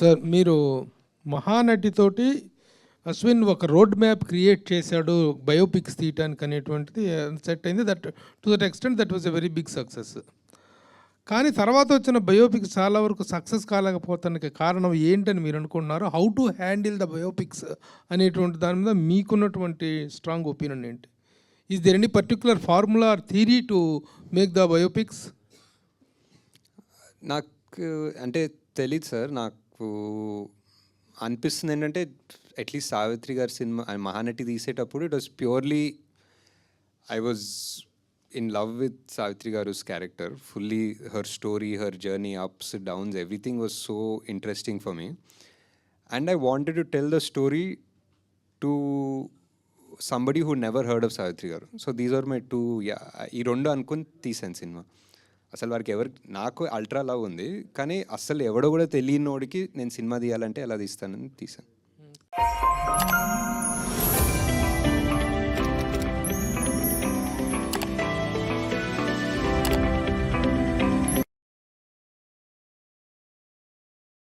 Sir మీరు మహానటితోటి అశ్విన్ ఒక రోడ్ మ్యాప్ క్రియేట్ చేశాడు బయోపిక్స్ తీయటానికి అనేటువంటిది సెట్ అయింది. That to that extent that was a very big success కానీ తర్వాత వచ్చిన బయోపిక్స్ చాలా వరకు సక్సెస్ కాలేకపోతానికి కారణం ఏంటని మీరు అనుకుంటున్నారు how to handle the biopics అనేటువంటి దాని మీద మీకున్నటువంటి స్ట్రాంగ్ ఒపీనియన్ ఏంటి? Is there any particular formula or theory to make the biopics నాకు అంటే తెలియదు సార్. నాకు అనిపిస్తుంది ఏంటంటే అట్లీస్ట్ సావిత్రి గారి సినిమా మహానటి తీసేటప్పుడు it was purely I was in love with Savitri గారుస్ character fully her story her journey ups downs everything was so interesting for me and I wanted to tell the story to somebody who never heard of Savitri garu. So these are my two ఈ రెండు అనుకుని తీసాను cinema. అసలు వారికి ఎవరు నాకు ultra love ఉంది కానీ అసలు ఎవడో కూడా తెలియనోడికి నేను సినిమా తీయాలంటే ఎలా తీస్తానని తీసాను